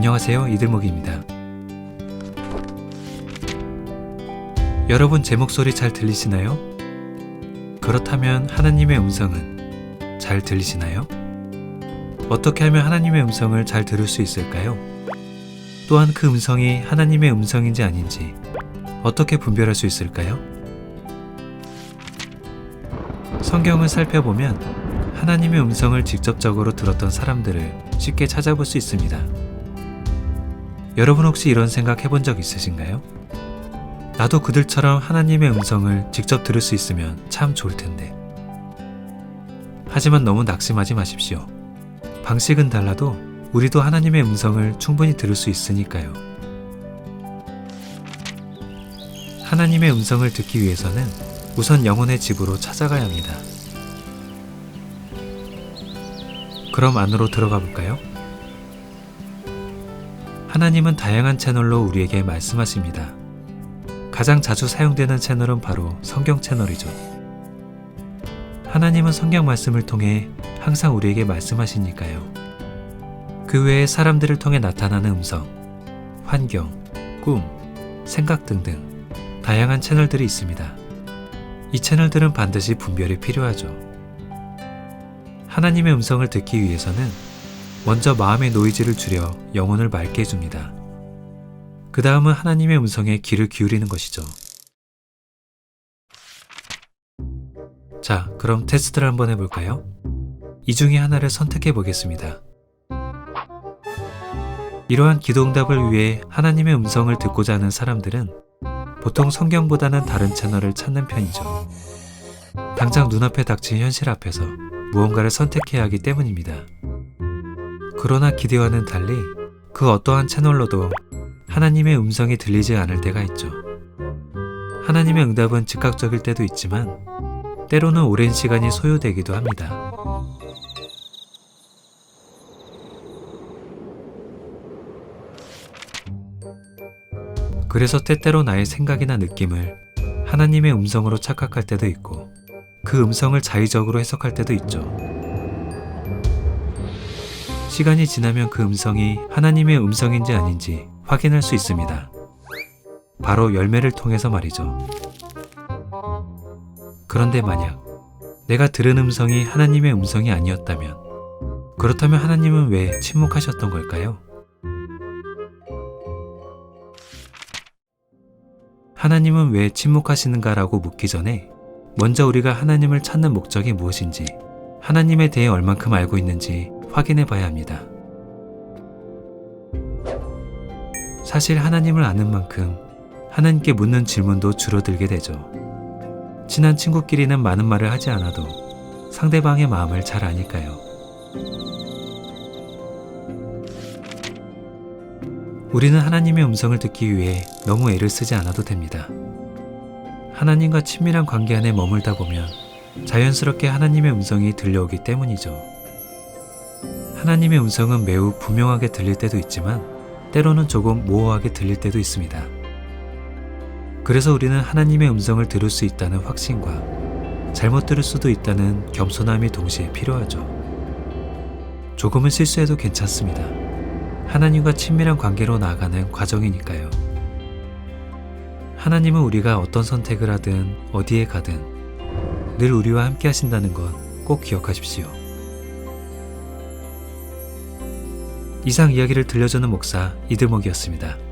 안녕하세요. 이들목입니다. 여러분 제 목소리 잘 들리시나요? 그렇다면 하나님의 음성은 잘 들리시나요? 어떻게 하면 하나님의 음성을 잘 들을 수 있을까요? 또한 그 음성이 하나님의 음성인지 아닌지 어떻게 분별할 수 있을까요? 성경을 살펴보면 하나님의 음성을 직접적으로 들었던 사람들을 쉽게 찾아볼 수 있습니다. 여러분 혹시 이런 생각 해본 적 있으신가요? 나도 그들처럼 하나님의 음성을 직접 들을 수 있으면 참 좋을 텐데. 하지만 너무 낙심하지 마십시오. 방식은 달라도 우리도 하나님의 음성을 충분히 들을 수 있으니까요. 하나님의 음성을 듣기 위해서는 우선 영혼의 집으로 찾아가야 합니다. 그럼 안으로 들어가 볼까요? 하나님은 다양한 채널로 우리에게 말씀하십니다. 가장 자주 사용되는 채널은 바로 성경 채널이죠. 하나님은 성경 말씀을 통해 항상 우리에게 말씀하시니까요. 그 외에 사람들을 통해 나타나는 음성, 환경, 꿈, 생각 등등 다양한 채널들이 있습니다. 이 채널들은 반드시 분별이 필요하죠. 하나님의 음성을 듣기 위해서는 먼저 마음의 노이즈를 줄여 영혼을 맑게 해줍니다. 그 다음은 하나님의 음성에 귀를 기울이는 것이죠. 자, 그럼 테스트를 한번 해볼까요? 이 중에 하나를 선택해 보겠습니다. 이러한 기도 응답을 위해 하나님의 음성을 듣고자 하는 사람들은 보통 성경보다는 다른 채널을 찾는 편이죠. 당장 눈앞에 닥친 현실 앞에서 무언가를 선택해야 하기 때문입니다. 그러나 기대와는 달리 그 어떠한 채널로도 하나님의 음성이 들리지 않을 때가 있죠. 하나님의 응답은 즉각적일 때도 있지만 때로는 오랜 시간이 소요되기도 합니다. 그래서 때때로 나의 생각이나 느낌을 하나님의 음성으로 착각할 때도 있고 그 음성을 자의적으로 해석할 때도 있죠. 시간이 지나면 그 음성이 하나님의 음성인지 아닌지 확인할 수 있습니다. 바로 열매를 통해서 말이죠. 그런데 만약 내가 들은 음성이 하나님의 음성이 아니었다면 그렇다면 하나님은 왜 침묵하셨던 걸까요? 하나님은 왜 침묵하시는가라고 묻기 전에 먼저 우리가 하나님을 찾는 목적이 무엇인지 하나님에 대해 얼만큼 알고 있는지 확인해 봐야 합니다. 사실 하나님을 아는 만큼 하나님께 묻는 질문도 줄어들게 되죠. 친한 친구끼리는 많은 말을 하지 않아도 상대방의 마음을 잘 아니까요. 우리는 하나님의 음성을 듣기 위해 너무 애를 쓰지 않아도 됩니다. 하나님과 친밀한 관계 안에 머물다 보면 자연스럽게 하나님의 음성이 들려오기 때문이죠. 하나님의 음성은 매우 분명하게 들릴 때도 있지만 때로는 조금 모호하게 들릴 때도 있습니다. 그래서 우리는 하나님의 음성을 들을 수 있다는 확신과 잘못 들을 수도 있다는 겸손함이 동시에 필요하죠. 조금은 실수해도 괜찮습니다. 하나님과 친밀한 관계로 나아가는 과정이니까요. 하나님은 우리가 어떤 선택을 하든 어디에 가든 늘 우리와 함께 하신다는 것꼭 기억하십시오. 이상 이야기를 들려주는 목사 이들목이었습니다.